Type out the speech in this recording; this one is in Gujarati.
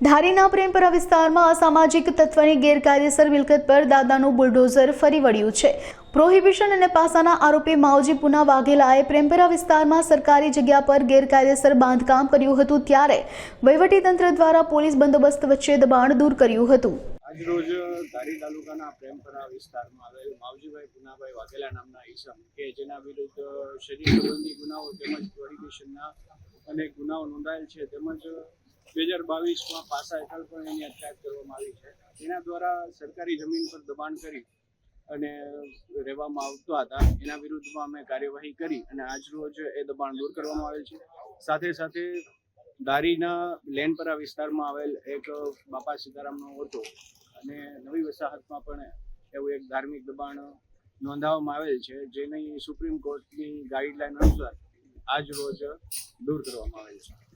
ધારીના પ્રેમપરા વિસ્તારમાં અસામાજિક તત્વની ગેરકાયદેસર મિલકત પર દાદાનું બુલડોઝર ફરી વળ્યું છે. પ્રોહિબિશન અને પાસાના આરોપી માવજી પુના વાઘેલાએ પ્રેમપરા વિસ્તારમાં સરકારી જગ્યા પર ગેરકાયદેસર બાંધકામ કર્યું હતું ત્યારે વહીવટીતંત્ર દ્વારા પોલીસ બંદોબસ્ત વચ્ચે દબાણ દૂર કર્યું હતું. આજરોજ ધારી તાલુકાના પ્રેમપરા વિસ્તારમાં આવેલ માવજીભાઈ પુનાભાઈ વાઘેલા નામના ઈસમ કે જેના વિરુદ્ધ શરીર સંબંધી ગુનાઓ તેમજ પ્રોહિબિશનના અનેક ગુનાઓ નોંધાયેલ છે તેમજ બે હજાર બાવીસમાં પાસા હેઠળ પણ એની અટકાયત કરવામાં આવી છે. એના દ્વારા સરકારી જમીન પર દબાણ કરી અને રહેવામાં આવતા હતા. એના વિરુદ્ધમાં અમે કાર્યવાહી કરી અને આજરોજ એ દબાણ દૂર કરવામાં આવેલ છે. સાથે સાથે દારીના લેનપરા વિસ્તારમાં આવેલ એક બાપા સીતારામનો ઓટો અને નવી વસાહતમાં પણ એવું એક ધાર્મિક દબાણ નોંધાવવામાં આવેલ છે, જેની સુપ્રીમ કોર્ટની ગાઈડલાઈન અનુસાર આજ રોજ દૂર કરવામાં આવેલ છે.